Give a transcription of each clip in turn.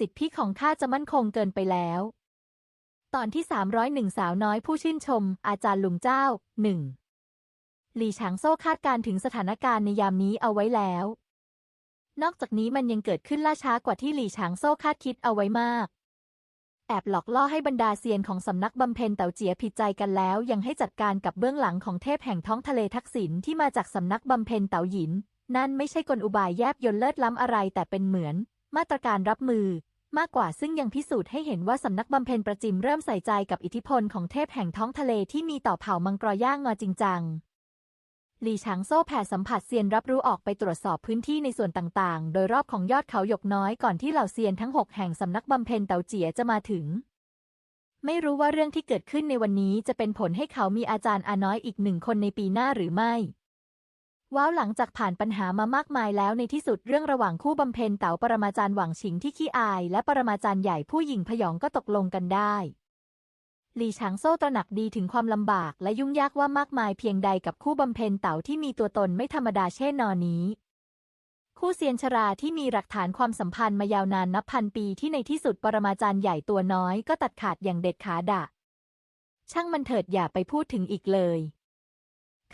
สิทธิของข้าจะมั่นคงเกินไปแล้ว ตอนที่ 301 สาวน้อยผู้ชื่นชม อาจารย์ลุงเจ้าหนึ่งหลี่ฉางโซ่คาดการถึงสถานการณ์ในยามนี้เอาไว้แล้ว นอกจากนี้มันยังเกิดขึ้นล่าช้ากว่าที่หลี่ฉางโซ่คาดคิดเอาไว้มาก แอบหลอกล่อให้บรรดาเซียนของสำนักบำเพ็ญเต่าเจียผิดใจกันแล้ว ยังให้จัดการกับเบื้องหลังของเทพแห่งท้องทะเลทักษิณที่มาจากสำนักบำเพ็ญเต่าหยิน นั่นไม่ใช่กลอุบายแยบยนเลิศล้ำอะไรแต่เป็นเหมือน มาตรการรับมือ มากกว่าซึ่งยังพิสูจน์ให้เห็นว่าสำนักบำเพ็ญประจิมเริ่มใส่ใจกับอิทธิพลของเทพแห่งท้องทะเลที่มีต่อเผ่ามังกรย่างงอจริงจังหลี่ฉางโซ่แผ่สัมผัสเซียนรับรู้ออกไปตรวจสอบพื้นที่ในส่วนต่างๆ โดยรอบของยอดเขาหยกน้อยก่อนที่เหล่าเซียนทั้งหกแห่งสำนักบำเพ็ญเต่าเจี๋ยจะมาถึง ไม่รู้ว่าเรื่องที่เกิดขึ้นในวันนี้จะเป็นผลให้เขามีอาจารย์อาน้อยอีกหนึ่งคนในปีหน้าหรือไม่ ว้าวหลังจากผ่านปัญหามามากมายแล้วในที่สุดเรื่องระหว่างคู่บำเพ็ญเต๋าปรมาจารย์หวังชิงที่ขี้อาย และปรมาจารย์ใหญ่ผู้หญิงพยองก็ตกลงกันได้หลี่ฉางโซ่ตระหนักดีถึงความลำบากและยุ่งยากว่ามากมายเพียงใดกับคู่บำเพ็ญเต๋าที่มีตัวตนไม่ธรรมดาเช่นนอนี้ คู่เซียนชราที่มีหลักฐานความสัมพันธ์มายาวนานนับพันปีที่ในที่สุดปรมาจารย์ใหญ่ตัวน้อยก็ตัดขาดอย่างเด็ดขาดะ ช่างมันเถิดอย่าไปพูดถึงอีกเลย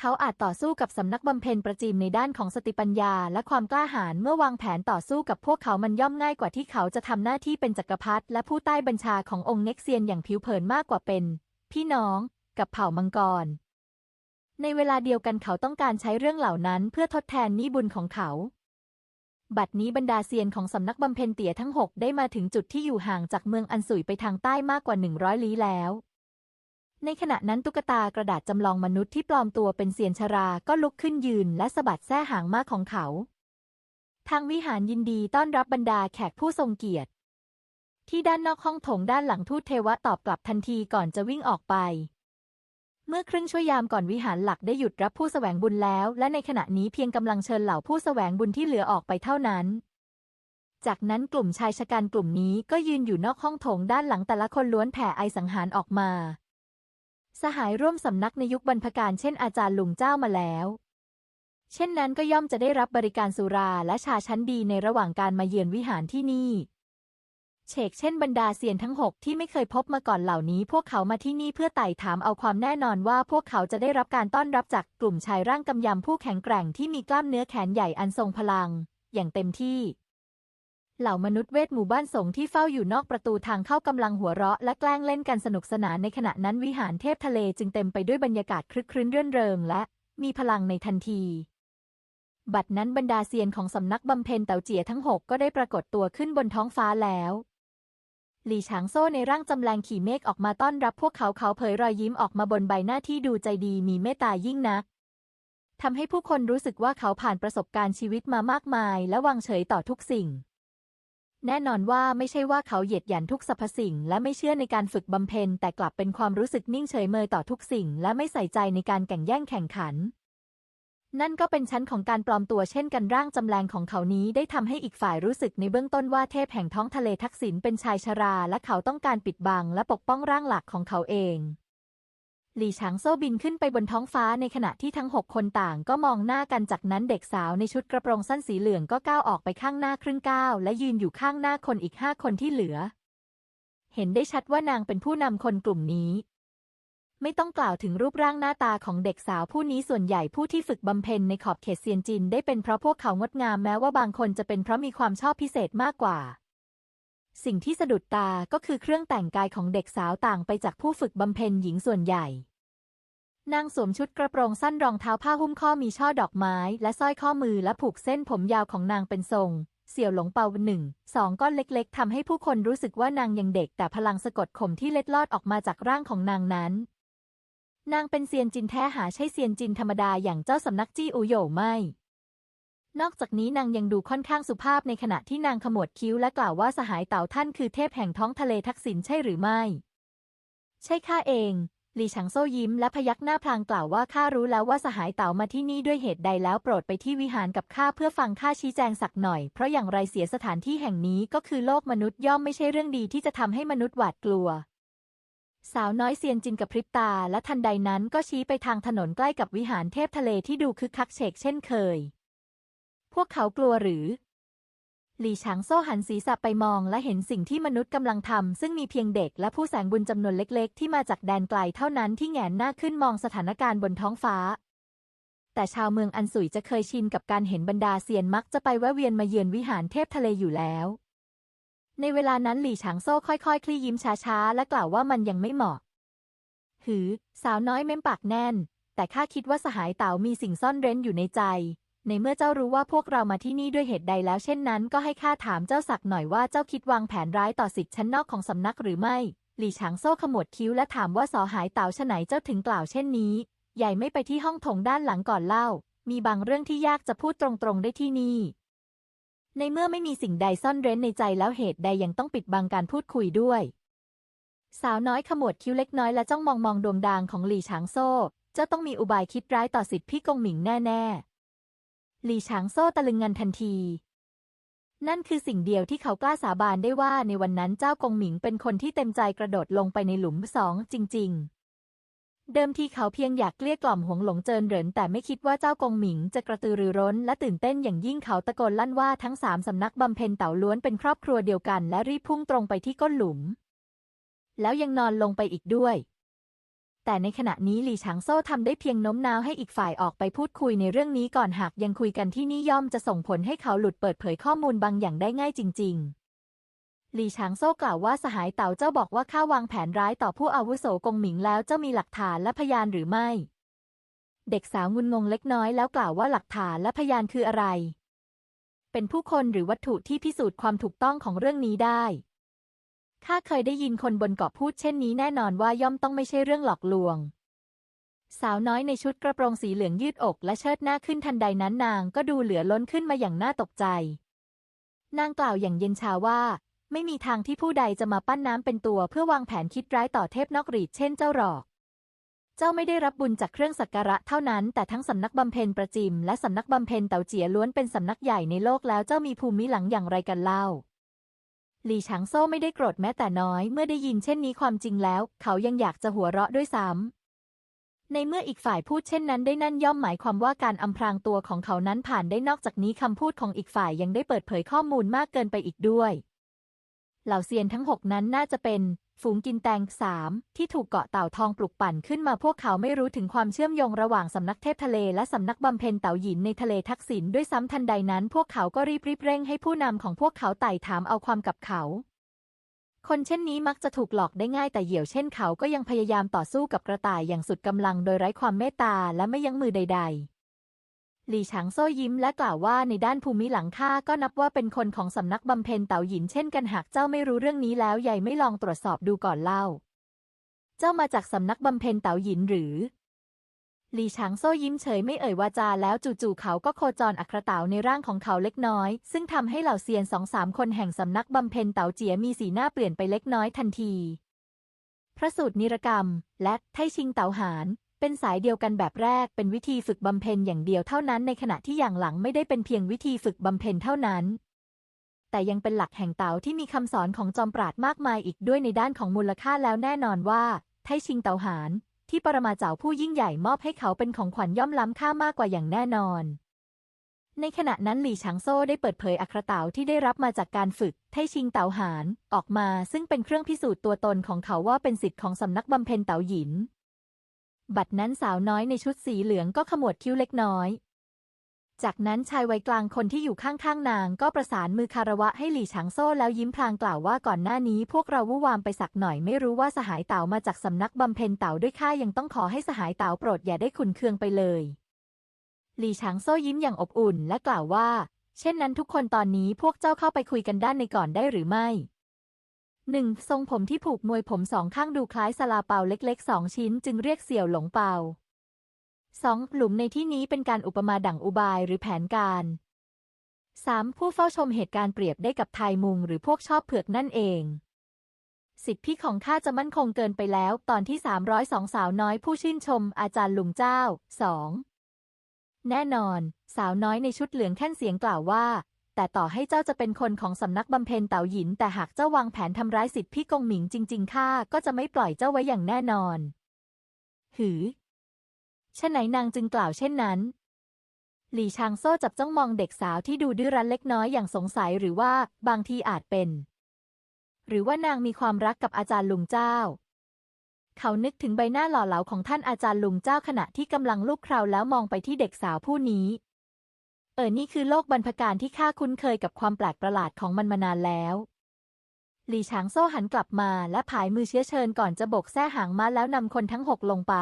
เขาอาจต่อสู้กับสำนักบำเพ็ญประจิมในด้านของสติปัญญา และความกล้าหาญเมื่อวางแผนต่อสู้กับพวกเขามันย่อมง่ายกว่าที่เขาจะทำหน้าที่เป็นจักรพรรดิและผู้ใต้บัญชาขององค์เน็กเซียนอย่างผิวเผินมากกว่าเป็น พี่น้องกับเผ่ามังกร ในเวลาเดียวกันเขาต้องการใช้เรื่องเหล่านั้นเพื่อทดแทนนิบุญของเขา บัดนี้บรรดาเซียนของสำนักบำเพ็ญเตี่ยทั้งหกได้มาถึงจุดที่อยู่ห่างจากเมืองอันสุยไปทางใต้มากกว่าหนึ่งร้อยลี้แล้ว ในขณะนั้นตุ๊กตากระดาษจำลองมนุษย์ที่ปลอมตัวเป็นเซียนชราก็ลุกขึ้นยืนและสะบัดแส้หางมากของเขา ทางวิหารยินดีต้อนรับบรรดาแขกผู้ทรงเกียรติ ที่ด้านนอกห้องโถงด้านหลังทูตเทวะตอบกลับทันทีก่อนจะวิ่งออกไป เมื่อครึ่งชั่วยามก่อนวิหารหลักได้หยุดรับผู้สแสวงบุญแล้ว และในขณะนี้เพียงกำลังเชิญเหล่าผู้สแสวงบุญที่เหลือออกไปเท่านั้นจากนั้นกลุ่มชายชะกันกลุ่มนี้ก็ยืนอยู่นอกห้องโถงด้านหลังแต่ละคนล้วนแผ่ไอสังหารออกมา สหายร่วมสำนักในยุคบรรพการเช่นอาจารย์หลุงเจ้ามาแล้ว เช่นนั้นก็ย่อมจะได้รับบริการสุราและชาชั้นดีในระหว่างการมาเยือนวิหารที่นี่ เชกเช่นบรรดาเซียนทั้งหกที่ไม่เคยพบมาก่อนเหล่านี้ พวกเขามาที่นี่เพื่อไต่ถามเอาความแน่นอนว่าพวกเขาจะได้รับการต้อนรับจากกลุ่มชายร่างกำยำผู้แข็งแกร่งที่มีกล้ามเนื้อแขนใหญ่อันทรงพลัง อย่างเต็มที่ เหล่ามนุษย์เวทหมู่บ้านสงฆ์ที่เฝ้าอยู่นอกประตูทางเข้ากำลังหัวเราะและแกล้งเล่นกันสนุกสนานในขณะนั้นวิหารเทพทะเลจึงเต็มไปด้วยบรรยากาศคลึกครื้นเรื่อนเริงและมีพลังในทันที บัดนั้นบรรดาเซียนของสำนักบำเพ็ญเต่าเจี๋ยทั้งหกก็ได้ปรากฏตัวขึ้นบนท้องฟ้าแล้ว หลี่ฉางโซ่ในร่างจำแรงขี่เมฆออกมาต้อนรับพวกเขาเขาเผยรอยยิ้มออกมาบนใบหน้าที่ดูใจดีมีเมตตายิ่งนักทำให้ผู้คนรู้สึกว่าเขาผ่านประสบการณ์ชีวิตมามากมาย และวางเฉยต่อทุกสิ่ง แน่นอนว่าไม่ใช่ว่าเขาเหยียดหยันทุกสรรพสิ่ง และไม่เชื่อในการฝึกบำเพ็ญแต่กลับเป็นความรู้สึกนิ่งเฉยเมยต่อทุกสิ่ง และไม่ใส่ใจในการแข่งแย่งแข่งขัน นั่นก็เป็นชั้นของการปลอมตัวเช่นกันร่างจำแรงของเขานี้ได้ทำให้อีกฝ่ายรู้สึกในเบื้องต้นว่าเทพแห่งท้องทะเลทักษิณเป็นชายชรา และเขาต้องการปิดบังและปกป้องร่างหลักของเขาเอง หลี่ฉางโซ่บินขึ้นไปบนท้องฟ้าในขณะที่ทั้งหกคนต่างก็มองหน้ากันจากนั้นเด็กสาวในชุดกระโปรงสั้นสีเหลืองก็ก้าวออกไปข้างหน้าครึ่งก้าวและยืนอยู่ข้างหน้าคนอีกห้าคนที่เหลือ เห็นได้ชัดว่านางเป็นผู้นำคนกลุ่มนี้ ไม่ต้องกล่าวถึงรูปร่างหน้าตาของเด็กสาวผู้นี้ส่วนใหญ่ผู้ที่ฝึกบำเพ็ญในขอบเขตเซียนจินได้เป็นเพราะพวกเขางดงามแม้ว่าบางคนจะเป็นเพราะมีความชอบพิเศษมากกว่า สิ่งที่สะดุดตาก็คือเครื่องแต่งกายของเด็กสาวต่างไปจากผู้ฝึกบำเพ็ญหญิงส่วนใหญ่ นางสวมชุดกระโปรงสั้นรองเท้าผ้าหุ้มข้อมีช่อดอกไม้ และสร้อยข้อมือและผูกเส้นผมยาวของนางเป็นทรง เสี่ยวหลงเปาหนึ่งสองก้อนเล็กๆทำให้ผู้คนรู้สึกว่านางยังเด็กแต่พลังสะกดข่มที่เล็ดลอดออกมาจากร่างของนางนั้น นางเป็นเซียนจินแท้หาใช่เซียนจินธรรมดาอย่างเจ้าสำนักจี้อูโย่ไม่ นอกจากนี้นางยังดูค่อนข้างสุภาพในขณะที่นางขมวดคิ้วและกล่าวว่าสหายเต่าท่านคือเทพแห่งท้องทะเลทักษิณใช่หรือไม่ ใช่ข้าเองหลี่ฉังโซ่ยิ้มและพยักหน้าพลางกล่าวว่าข้ารู้แล้วว่าสหายเต๋ามาที่นี่ด้วยเหตุใดแล้วโปรดไปที่วิหารกับข้าเพื่อฟังข้าชี้แจงสักหน่อย เพราะอย่างไรเสียสถานที่แห่งนี้ก็คือโลกมนุษย์ย่อมไม่ใช่เรื่องดีที่จะทำให้มนุษย์หวาดกลัว สาวน้อยเซียนจินกับพริบตาและทันใดนั้นก็ชี้ไปทางถนนใกล้กับวิหารเทพทะเลที่ดูคึกคักเฉกเช่นเคย พวกเขากลัวหรือ หลี่ฉางโซ่หันศีรษะไปมองและเห็นสิ่งที่มนุษย์กำลังทำซึ่งมีเพียงเด็กและผู้แสงบุญจำนวนเล็กๆ ที่มาจากแดนไกลเท่านั้นที่แงนหน้าขึ้นมองสถานการณ์บนท้องฟ้า แต่ชาวเมืองอันสุยจะเคยชินกับการเห็นบรรดาเซียนมักจะไปแวะเวียนมาเยือนวิหารเทพทะเลอยู่แล้ว ในเวลานั้นหลี่ฉางโซ่ค่อยๆ คลี่ยิ้มช้าๆ และกล่าวว่ามันยังไม่เหมาะ หือ สาวน้อยเม้มปากแน่น แต่ข้าคิดว่าสหายเต๋ามีสิ่งซ่อนเร้นอยู่ในใจ ในเมื่อเจ้ารู้ว่าพวกเรามาที่นี่ด้วยเหตุใดแล้วเช่นนั้น ก็ให้ข้าถามเจ้าสักหน่อยว่าเจ้าคิดวางแผนร้ายต่อสิทธิ์ชั้นนอกของสำนักหรือไม่ หลี่ฉางโซ่ขมวดคิ้วและถามว่าสอหายเต๋าฉไหนเจ้าถึงกล่าวเช่นนี้ ใหญ่ไม่ไปที่ห้องถงด้านหลังก่อนเล่า มีบางเรื่องที่ยากจะพูดตรงๆได้ที่นี่ ในเมื่อไม่มีสิ่งใดซ่อนเร้นในใจแล้วเหตุใดยังต้องปิดบังการพูดคุยด้วย สาวน้อยขมวดคิ้วเล็กน้อยและจ้องมองมองดวงดางของหลี่ฉางโซ่ เจ้าต้องมีอุบายคิดร้ายต่อสิทธิ์พี่กงหมิงแน่ๆ หลี่ฉางโซ่ตะลึงงันทันที นั่นคือสิ่งเดียวที่เขากล้าสาบานได้ว่าในวันนั้นเจ้ากงหมิงเป็นคนที่เต็มใจกระโดดลงไปในหลุมสองจริง ๆ เดิมทีเขาเพียงอยากเกลี้ยกล่อมหวงหลงเจินเหรินแต่ไม่คิดว่าเจ้ากงหมิงจะกระตือรือร้นและตื่นเต้นอย่างยิ่งเขาตะโกนลั่นว่าทั้งสามสำนักบำเพ็ญเต่าล้วนเป็นครอบครัวเดียวกัน และรีบพุ่งตรงไปที่ก้นหลุม แล้วยังนอนลงไปอีกด้วย แต่ในขณะนี้หลี่ฉางโซ่ทำได้เพียงโน้มน้าวให้อีกฝ่ายออกไปพูดคุยในเรื่องนี้ก่อนหากยังคุยกันที่นี่ย่อมจะส่งผลให้เขาหลุดเปิดเผยข้อมูลบางอย่างได้ง่ายจริง ๆหลี่ฉางโซ่กล่าวว่าสหายเต่าเจ้าบอกว่าข้าวางแผนร้ายต่อผู้อาวุโสกงหมิงแล้วเจ้ามีหลักฐานและพยานหรือไม่ เด็กสาวงุนงงเล็กน้อยแล้วกล่าวว่าหลักฐานและพยานคืออะไร เป็นผู้คนหรือวัตถุที่พิสูจน์ความถูกต้องของเรื่องนี้ได้ ข้าเคยได้ยินคนบนเกาะพูดเช่นนี้แน่นอนว่าย่อมต้องไม่ใช่เรื่องหลอกลวง สาวน้อยในชุดกระโปรงสีเหลืองยืดอกและเชิดหน้าขึ้นทันใดนั้นนางก็ดูเหลือล้นขึ้นมาอย่างน่าตกใจ นางกล่าวอย่างเย็นชาว่า ไม่มีทางที่ผู้ใดจะมาปั้นน้ำเป็นตัวเพื่อวางแผนคิดร้ายต่อเทพนอกรีดเช่นเจ้าหรอก เจ้าไม่ได้รับบุญจากเครื่องสักการะเท่านั้น แต่ทั้งสำนักบำเพ็ญประจิมและสำนักบำเพ็ญเต่าเจียล้วนเป็นสำนักใหญ่ในโลกแล้วเจ้ามีภูมิหลังอย่างไรกันเล่า หลี่ฉางโซ่ไม่ได้โกรธแม้แต่น้อยเมื่อได้ยินเช่นนี้ความจริงแล้ว เขายังอยากจะหัวเราะด้วยซ้ำในเมื่ออีกฝ่ายพูดเช่นนั้นได้นั่นย่อมหมายความว่าการอำพรางตัวของเขานั้นผ่านได้นอกจากนี้คำพูดของอีกฝ่ายยังได้เปิดเผยข้อมูลมากเกินไปอีกด้วย เหล่าเซียนทั้งหกนั้นน่าจะเป็น ฝูงกินแตงสามที่ถูกเกาะเต่าทองปลุกปั่นขึ้นมาพวกเขาไม่รู้ถึงความเชื่อมโยงระหว่างสำนักเทพทะเลและสำนักบำเพ็ญเต่าหยินในทะเลทักษิณด้วยซ้ำทันใดนั้น พวกเขาก็รีบรีบเร่งให้ผู้นำของพวกเขาไต่ถามเอาความกับเขา คนเช่นนี้มักจะถูกหลอกได้ง่ายแต่เหยี่ยวเช่นเขาก็ยังพยายามต่อสู้กับกระต่ายอย่างสุดกำลังโดยไร้ความเมตตาและไม่ยั้งมือใด ๆ หลี่ฉางโซ่ยิ้มและกล่าวว่าในด้านภูมิหลังข้าก็นับว่าเป็นคนของสำนักบำเพ็ญเต่าหยินเช่นกันหากเจ้าไม่รู้เรื่องนี้แล้วใหญ่ไม่ลองตรวจสอบดูก่อนเล่า เจ้ามาจากสำนักบำเพ็ญเต่าหยินหรือ หลี่ฉางโซ่ยิ้มเฉยไม่เอ่ยวาจาแล้วจู่ๆเขาก็โคจรอัครเต๋าในร่างของเขาเล็กน้อย ซึ่งทำให้เหล่าเซียนสองสามคนแห่งสำนักบำเพ็ญเต๋าเจียมีสีหน้าเปลี่ยนไปเล็กน้อยทันที พระสูตรนิรกรรม และไทชิงเต๋าหาน เป็นสายเดียวกันแบบแรกเป็นวิธีฝึกบำเพ็ญอย่างเดียวเท่านั้นในขณะที่อย่างหลังไม่ได้เป็นเพียงวิธีฝึกบำเพ็ญเท่านั้น แต่ยังเป็นหลักแห่งเต๋าที่มีคำสอนของจอมปราดมากมายอีกด้วยในด้านของมูลค่าแล้วแน่นอนว่า ไทชิงเต๋าหานที่ปรมาเจ้าผู้ยิ่งใหญ่มอบให้เขาเป็นของขวัญย่อมล้ำค่ามากกว่าอย่างแน่นอน ในขณะนั้นหลี่ฉางโซ่ได้เปิดเผยอัครเต๋าที่ได้รับมาจากการฝึกไทชิงเต๋าหานออกมา ซึ่งเป็นเครื่องพิสูจน์ตัวตนของเขาว่าเป็นสิทธิ์ของสำนักบำเพ็ญเต๋าหยิน บัดนั้นสาวน้อยในชุดสีเหลืองก็ขมวดคิ้วเล็กน้อย จากนั้นชายวัยกลางคนที่อยู่ข้างๆนางก็ประสานมือคารวะให้หลี่ฉางโซ่แล้วยิ้มพลางกล่าวว่าก่อนหน้านี้พวกเราวุ่วามไปสักหน่อยไม่รู้ว่าสหายเต๋ามาจากสำนักบำเพ็ญเต๋าด้วยข้ายังต้องขอให้สหายเต๋าโปรดอย่าได้ขุนเคืองไปเลย หลี่ฉางโซ่ยิ้มอย่างอบอุ่นและกล่าวว่า เช่นนั้นทุกคนตอนนี้พวกเจ้าเข้าไปคุยกันด้านในก่อนได้หรือไม่ หนึ่งทรงผมที่ผูกมวยผมสองข้างดูคล้ายสลาเปาเล็กๆสองชิ้น จึงเรียกเสี่ยวหลงเปาสองหลุมในที่นี้เป็นการอุปมาดั่งอุบายหรือแผนการ 3. ผู้เฝ้าชมเหตุการณ์เปรียบได้กับไทยมุงหรือพวกชอบเผือกนั่นเอง สิทธิของข้าจะมั่นคงเกินไปแล้ว ตอนที่ 302 สาวน้อยผู้ชื่นชม อาจารย์ลุงเจ้า 2. แน่นอน สาวน้อยในชุดเหลืองแค่นเสียงกล่าวว่า แต่ต่อให้เจ้าจะเป็นคนของสำนักบำเพ็ญเต่าหยิน แต่หากเจ้าวางแผนทำร้ายสิทธิพี่กงหมิงจริง ๆ ข้าก็จะไม่ปล่อยเจ้าไว้อย่างแน่นอน หือฉะไหนนางจึงกล่าวเช่นนั้น หลี่ชางโซ่จับจ้องมองเด็กสาวที่ดูดื้อรั้นเล็กน้อยอย่างสงสัยหรือว่าบางทีอาจเป็น หรือว่านางมีความรักกับอาจารย์ลุงเจ้า เขานึกถึงใบหน้าหล่อเหลาของท่านอาจารย์ลุงเจ้าขณะที่กำลังลูกคราวแล้วมองไปที่เด็กสาวผู้นี้ เออนี่คือโลกบรรพการที่ข้าคุ้นเคยกับความแปลกประหลาดของมันมานานแล้ว หลี่ฉางโซ่หันกลับมาและผายมือเชื้อเชิญก่อนจะโบกแส้หางม้าแล้วนำคนทั้งหกลงไป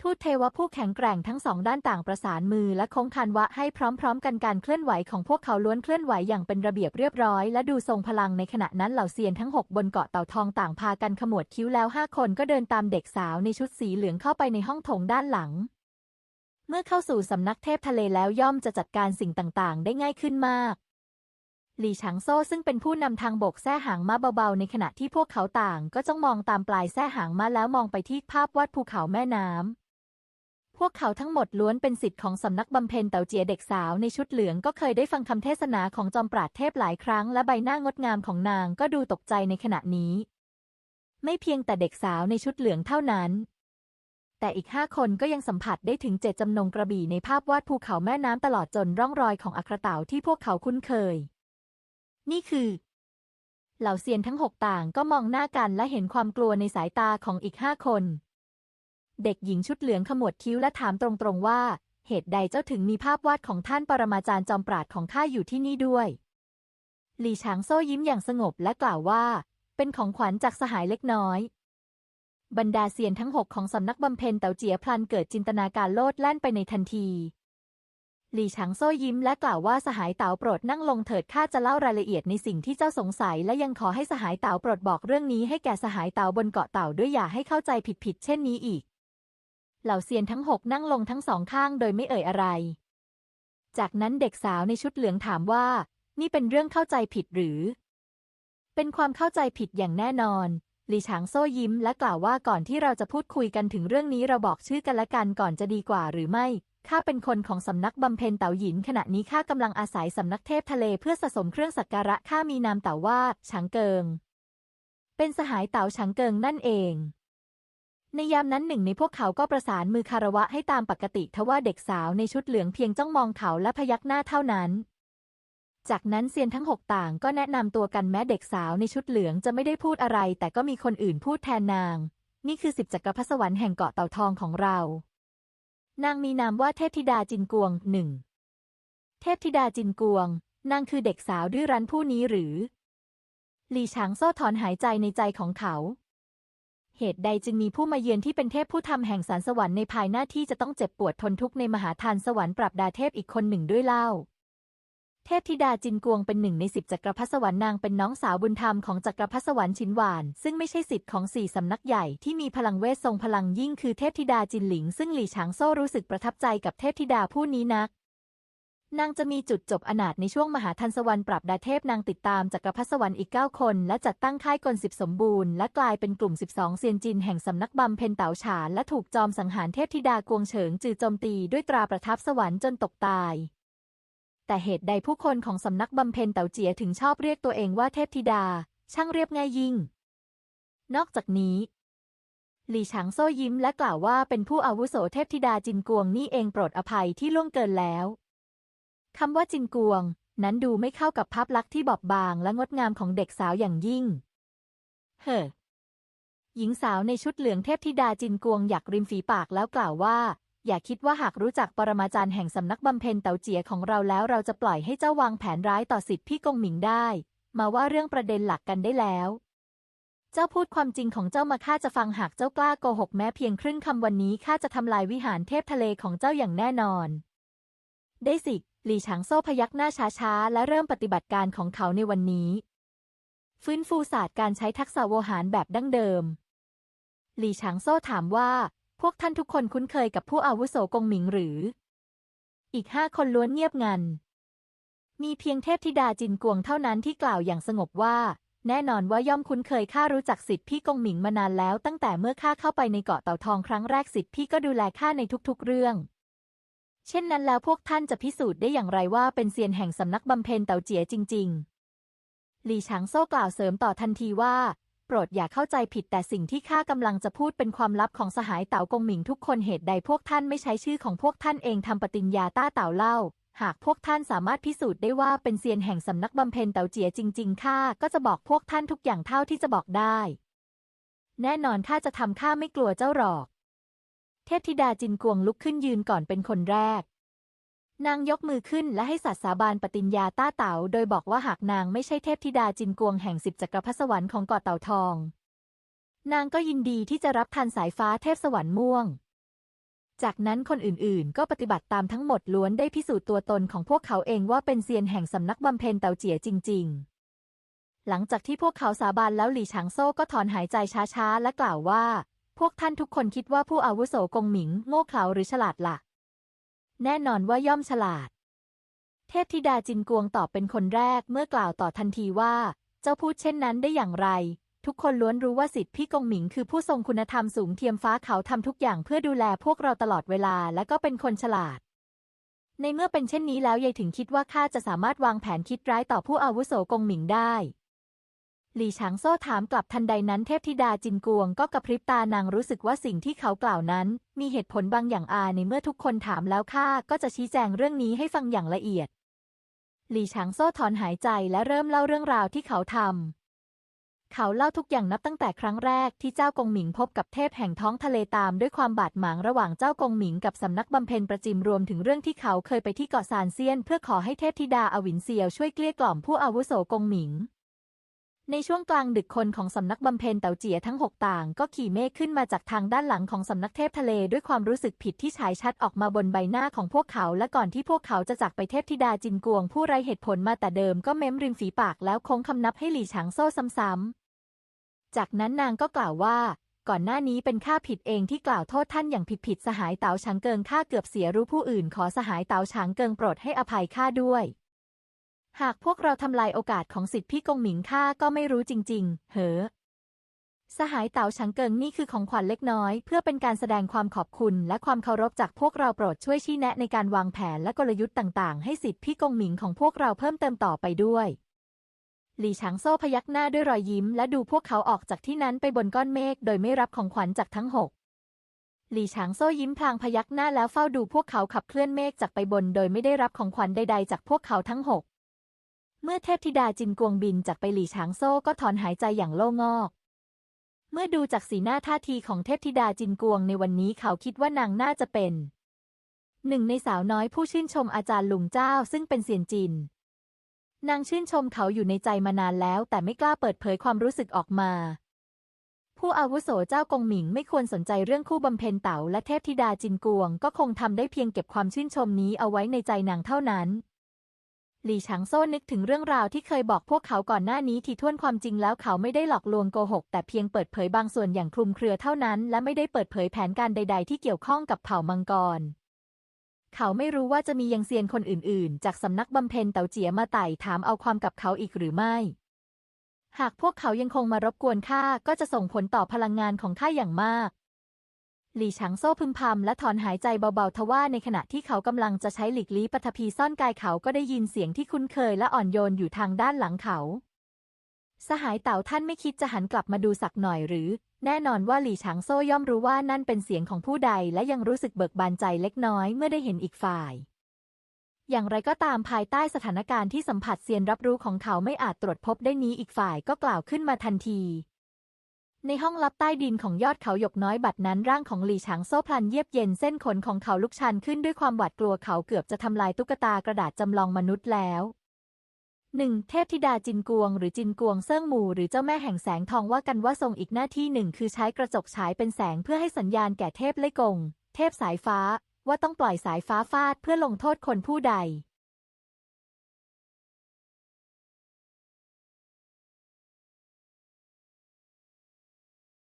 ทูตเทวผู้แข็งแกร่งทั้งสองด้านต่างประสานมือและคงคันวะให้พร้อมๆ กันการเคลื่อนไหวของพวกเขาล้วนเคลื่อนไหวอย่างเป็นระเบียบเรียบร้อยและดูทรงพลังในขณะนั้นเหล่าเซียนทั้งหกบนเกาะเต่าทองต่างพากันขมวดคิ้วแล้วห้าคนก็เดินตามเด็กสาวในชุดสีเหลืองเข้าไปในห้องโถงด้านหลัง มื่อเข้าสู่สำนักเทพทะเลแล้วย่อมจะจัดการสิ่งต่างๆ ได้ง่ายขึ้นมาก หลี่ฉางโซ่ซึ่งเป็นผู้นำทางบกแส้หางม้าเบาๆ ในขณะที่พวกเขาต่าง ก็จ้องมองตามปลายแส้หางม้าแล้วมองไปที่ภาพวาดภูเขาแม่น้ำ พวกเขาทั้งหมดล้วนเป็นสิทธิ์ของสำนักบำเพ็ญเต่าเจียเด็กสาวในชุดเหลืองก็เคยได้ฟังคำเทศนาของจอมปราดเทพหลายครั้ง และใบหน้างดงามของนางก็ดูตกใจในขณะนี้ ไม่เพียงแต่เด็กสาวในชุดเหลืองเท่านั้น แต่อีกห้าคนก็ยังสัมผัสได้ถึงเจตจำนงกระบี่ในภาพวาดภูเขาแม่น้ำตลอดจนร่องรอยของอัครเต่าที่พวกเขาคุ้นเคย นี่คือ เหล่าเซียนทั้งหกต่างก็มองหน้ากันและเห็นความกลัวในสายตาของอีกห้าคน เด็กหญิงชุดเหลืองขมวดคิ้วและถามตรงๆว่า เหตุใดเจ้าถึงมีภาพวาดของท่านปรมาจารย์จอมปราดของข้าอยู่ที่นี่ด้วยหลี่ฉางโซ่ยิ้มอย่างสงบและกล่าวว่า เป็นของขวัญจากสหายเล็กน้อย บรรดาเซียนทั้งหกของสำนักบำเพ็ญเต่าเจียพลันเกิดจินตนาการโลดแล่นไปในทันทีหลี่ฉางโซ่ยิ้มและกล่าวว่าสหายเต๋าโปรดนั่งลงเถิดข้าจะเล่ารายละเอียดในสิ่งที่เจ้าสงสัย และยังขอให้สหายเต๋าโปรดบอกเรื่องนี้ให้แก่สหายเต๋าบนเกาะเต่าด้วยอย่าให้เข้าใจผิดๆเช่นนี้อีก เหล่าเซียนทั้งหกนั่งลงทั้งสองข้างโดยไม่เอ่ยอะไร จากนั้นเด็กสาวในชุดเหลืองถามว่า นี่เป็นเรื่องเข้าใจผิดหรือ เป็นความเข้าใจผิดอย่างแน่นอน หลี่ฉางโซ่ยิ้มและกล่าวว่าก่อนที่เราจะพูดคุยกันถึงเรื่องนี้เราบอกชื่อกันละกันก่อนจะดีกว่าหรือไม่ข้าเป็นคนของสำนักบำเพ็ญเต่าหยิน ขณะนี้ข้ากำลังอาศัยสำนักเทพทะเลเพื่อสะสมเครื่องสักการะข้ามีนามเต่าว่าฉางเกิง เป็นสหายเต่าฉางเกิงนั่นเอง ในยามนั้นหนึ่งในพวกเขาก็ประสานมือคารวะให้ตามปกติทว่าเด็กสาวในชุดเหลืองเพียงจ้องมองเขาและพยักหน้าเท่านั้น จากนั้นเซียนทั้งหกต่างก็แนะนำตัวกันแม้เด็กสาวในชุดเหลืองจะไม่ได้พูดอะไร แต่ก็มีคนอื่นพูดแทนนาง นี่คือสิบจักรพรรดิสวรรค์แห่งเกาะเต่าทองของเรา นางมีนามว่าเทพธิดาจินกวงหนึ่งเทพธิดาจินกวง นางคือเด็กสาวดื้อรั้นผู้นี้หรือ หลี่ฉางโซ่ถอนหายใจในใจของเขา เหตุใดจึงมีผู้มาเยือนที่เป็นเทพผู้ทำแห่งสารสวรรค์ในภายหน้าที่จะต้องเจ็บปวดทนทุกข์ในมหาทานสวรรค์ปรับดาเทพอีกคนหนึ่งด้วยเล่า เทพธิดาจินกวงเป็นหนึ่งในสิบจักรพรรดิสวรรค์นางเป็นน้องสาวบุญธรรมของจักรพรรดิสวรรค์ชินหวาน ซึ่งไม่ใช่สิทธิ์ของสี่สำนักใหญ่ที่มีพลังเวททรงพลังยิ่งคือเทพธิดาจินหลิง ซึ่งหลี่ฉางโซ่รู้สึกประทับใจกับเทพธิดาผู้นี้นัก นางจะมีจุดจบอนาถในช่วงมหาทันสวรรค์ปรับดาเทพนางติดตามจักรพรรดิสวรรค์อีกเก้าคน และจัดตั้งค่ายกลสิบสมบูรณ์และกลายเป็นกลุ่ม 12 เซียนจินแห่งสำนักบำเพ็ญเต๋าฉานและถูกจอมสังหารเทพธิดากวงเฉิงจือโจมตีด้วยตราประทับสวรรค์จนตกตาย แต่เหตุใดผู้คนของสำนักบำเพ็ญเต๋าเจียถึงชอบเรียกตัวเองว่าเทพธิดา ช่างเรียบง่ายยิ่ง นอกจากนี้ หลี่ฉางโซ่ยิ้มและกล่าวว่าเป็นผู้อาวุโสเทพธิดาจินกวงนี่เองโปรดอภัยที่ล่วงเกินแล้วคำว่าจินกวง นั้นดูไม่เข้ากับภาพลักษณ์ที่บอบบางและงดงามของเด็กสาวอย่างยิ่ง เฮ้อหญิงสาวในชุดเหลืองเทพธิดาจินกวงอยากริมฝีปากแล้วกล่าวว่า อย่าคิดว่าหากรู้จักปรมาจารย์แห่งสำนักบำเพ็ญเต๋าเจียของเราแล้วเราจะปล่อยให้เจ้าวางแผนร้ายต่อสิทธิพี่กงหมิงได้ มาว่าเรื่องประเด็นหลักกันได้แล้ว เจ้าพูดความจริงของเจ้ามาข้าจะฟังหากเจ้ากล้าโกหกแม้เพียงครึ่งคำวันนี้ข้าจะทำลายวิหารเทพทะเลของเจ้าอย่างแน่นอน ได้สิหลี่ฉางโซ่พยักหน้าช้าๆ และเริ่มปฏิบัติการของเขาในวันนี้ ฟื้นฟูศาสตร์การใช้ทักษะโวหารแบบดั้งเดิม หลี่ฉางโซ่ถามว่า พวกท่านทุกคนคุ้นเคยกับผู้อาวุโสกงหมิงหรือ อีกห้าคนล้วนเงียบงัน มีเพียงเทพธิดาจินกวงเท่านั้นที่กล่าวอย่างสงบว่า แน่นอนว่าย่อมคุ้นเคยข้ารู้จักสิทธิพี่กงหมิงมานานแล้วตั้งแต่เมื่อข้าเข้าไปในเกาะเต่าทองครั้งแรกสิทธิพี่ก็ดูแลข้าในทุกๆเรื่อง เช่นนั้นแล้วพวกท่านจะพิสูจน์ได้อย่างไรว่าเป็นเซียนแห่งสำนักบำเพ็ญเต่าเจี๋ยจริง ๆ หลี่ฉางโซ่กล่าวเสริมต่อทันทีว่า ปรดอย่าเข้าใจผิดแต่สิ่งที่ข้ากำลังจะพูดเป็นความลับของสหายเต๋ากงหมิงทุกคนเหตุใดพวกท่านไม่ใช้ชื่อของพวกท่านเองทำปฏิญญาต้าเต่าเล่า หากพวกท่านสามารถพิสูจน์ได้ว่าเป็นเซียนแห่งสำนักบำเพ็ญเต๋าเจียจริง ๆ ข้าก็จะบอกพวกท่านทุกอย่างเท่าที่จะบอกได้ แน่นอนข้าจะทำข้าไม่กลัวเจ้าหรอก เทพธิดาจินกวงลุกขึ้นยืนก่อนเป็นคนแรก นางยกมือขึ้นและให้สัตย์สาบานปฏิญญาต้าเต๋าโดยบอกว่าหากนางไม่ใช่เทพธิดาจินกวงแห่งสิบจักรพรรดิสวรรค์ของเกาะเต่าทอง นางก็ยินดีที่จะรับทันสายฟ้าเทพสวรรค์ม่วง จากนั้นคนอื่นๆ ก็ปฏิบัติตามทั้งหมดล้วนได้พิสูจน์ตัวตนของพวกเขาเองว่าเป็นเซียนแห่งสำนักบำเพ็ญเต่าเจี๋ยจริง ๆ หลังจากที่พวกเขาสาบานแล้วหลี่ฉางโซ่ก็ถอนหายใจช้าๆและกล่าวว่า พวกท่านทุกคนคิดว่าผู้อาวุโสกงหมิง โง่เขลาหรือฉลาดละ่ะ แน่นอนว่าย่อมฉลาด เทพธิดาจินกวงตอบเป็นคนแรกเมื่อกล่าวต่อทันทีว่า เจ้าพูดเช่นนั้นได้อย่างไร ทุกคนล้วนรู้ว่าสิทธิพี่กงหมิงคือผู้ทรงคุณธรรมสูงเทียมฟ้าเขาทำทุกอย่างเพื่อดูแลพวกเราตลอดเวลาและก็เป็นคนฉลาด ในเมื่อเป็นเช่นนี้แล้วยายถึงคิดว่าข้าจะสามารถวางแผนคิดร้ายต่อผู้อาวุโสกงหมิงได้ หลี่ฉางโซ่ถามกลับทันใดนั้นเทพธิดาจินกวงก็กระพริบตานางรู้สึกว่าสิ่งที่เขากล่าวนั้น มีเหตุผลบางอย่างอาในเมื่อทุกคนถามแล้วข้าก็จะชี้แจงเรื่องนี้ให้ฟังอย่างละเอียด หลี่ฉางโซ่ถอนหายใจและเริ่มเล่าเรื่องราวที่เขาทำ เขาเล่าทุกอย่างนับตั้งแต่ครั้งแรกที่เจ้ากงหมิงพบกับเทพแห่งท้องทะเลตามด้วยความบาดหมางระหว่างเจ้ากงหมิงกับสำนักบำเพ็ญประจิมรวมถึงเรื่องที่เขาเคยไปที่เกาะซานเซียน เพื่อขอให้เทพธิดาอวินเซียวช่วยเกลี้ยกล่อมผู้อาวุโสกงหมิง ในช่วงกลางดึกคนของสำนักบำเพ็ญเต๋าเจี๋ยทั้งหกต่าง ก็ขี่เมฆขึ้นมาจากทางด้านหลังของสำนักเทพทะเลด้วยความรู้สึกผิดที่ฉายชัดออกมาบนใบหน้าของพวกเขา และก่อนที่พวกเขาจะจากไปเทพธิดาจินกวง ผู้ไรเหตุผลมาแต่เดิมก็เม้มริมฝีปากแล้วโค้งคำนับให้หลี่ฉางโซ่ซ้ำๆ จากนั้นนางก็กล่าวว่า ก่อนหน้านี้เป็นข้าผิดเองที่กล่าวโทษท่านอย่างผิดๆสหายเต๋าฉางเกิงข้าเกือบเสียรู้ผู้อื่น ขอสหายเต๋าฉางเกิงโปรดให้อภัยข้าด้วย หากพวกเราทำลายโอกาสของสิทธิพี่กงหมิงข้าก็ไม่รู้จริง ๆ เหอ สหายเต๋าฉางเกิงนี่คือของขวัญเล็กน้อย เพื่อเป็นการแสดงความขอบคุณและความเคารพจากพวกเราโปรดช่วยชี้แนะในการวางแผนและกลยุทธ์ต่างๆ ให้สิทธิพี่กงหมิงของพวกเราเพิ่มเติมต่อไปด้วยหลี่ฉางโซ่พยักหน้าด้วยรอยยิ้ม และดูพวกเขาออกจากที่นั้นไปบนก้อนเมฆโดยไม่รับของขวัญจากทั้งหกหลี่ฉางโซ่ยิ้มพลางพยักหน้าแล้วเฝ้าดูพวกเขาขับเคลื่อนเมฆจากไปบน โดยไม่ได้รับของขวัญใดๆ จากพวกเขาทั้งหก เมื่อเทพธิดาจินกวงบินจากไปหลี่ฉางโซ่ก็ถอนหายใจอย่างโล่งอก เมื่อดูจากสีหน้าท่าทีของเทพธิดาจินกวงในวันนี้เขาคิดว่านางน่าจะเป็น หนึ่งในสาวน้อยผู้ชื่นชมอาจารย์ลุงเจ้าซึ่งเป็นเซียนจิน นางชื่นชมเขาอยู่ในใจมานานแล้ว แต่ไม่กล้าเปิดเผยความรู้สึกออกมา ผู้อาวุโสเจ้ากงหมิงไม่ควรสนใจเรื่องคู่บำเพ็ญเต๋าและเทพธิดาจินกวง ก็คงทำได้เพียงเก็บความชื่นชมนี้เอาไว้ในใจนางเท่านั้น หลี่ฉางโซ่นึกถึงเรื่องราวที่เคยบอกพวกเขาก่อนหน้านี้ที่ท่วนความจริงแล้วเขาไม่ได้หลอกลวงโกหก แต่เพียงเปิดเผยบางส่วนอย่างคลุมเครือเท่านั้น และไม่ได้เปิดเผยแผนการใด ๆ ที่เกี่ยวข้องกับเผ่ามังกร เขาไม่รู้ว่าจะมียังเซียนคนอื่น ๆ จากสำนักบำเพ็ญเต๋าเจียมาไต่ถามเอาความกับเขาอีกหรือไม่ หากพวกเขายังคงมารบกวนข้าก็จะส่งผลต่อพลังงานของข้าอย่างมาก หลี่ฉางโซ่พึมพำและถอนหายใจเบาๆ ทว่าในขณะที่เขากำลังจะใช้หลีกลี้ปฐพีซ่อนกายเขาก็ได้ยินเสียงที่คุ้นเคยและอ่อนโยนอยู่ทางด้านหลังเขา สหายเต่าท่านไม่คิดจะหันกลับมาดูสักหน่อยหรือ แน่นอนว่าหลี่ฉางโซ่ย่อมรู้ว่านั่นเป็นเสียงของผู้ใดและยังรู้สึกเบิกบานใจเล็กน้อยเมื่อได้เห็นอีกฝ่าย อย่างไรก็ตามภายใต้สถานการณ์ที่สัมผัสเซียนรับรู้ของเขาไม่อาจตรวจพบได้นี้อีกฝ่ายก็กล่าวขึ้นมาทันที ในห้องลับใต้ดินของยอดเขาหยกน้อยบัดนั้นร่างของหลี่ฉางโซ่พลันเยียบเย็นเส้นขนของเขาลุกชันขึ้นด้วยความหวาดกลัวเขาเกือบจะทำลายตุ๊กตากระดาษจำลองมนุษย์แล้วหนึ่งเทพธิดาจินกวง หรือจินกวงเซิ่งหมู่หรือเจ้าแม่แห่งแสงทองว่ากันว่าทรงอีกหน้าที่หนึ่งคือใช้กระจกฉายเป็นแสงเพื่อให้สัญญาณแก่เทพเล่กง เทพสายฟ้า ว่าต้องปล่อยสายฟ้าฟาดเพื่อลงโทษคนผู้ใด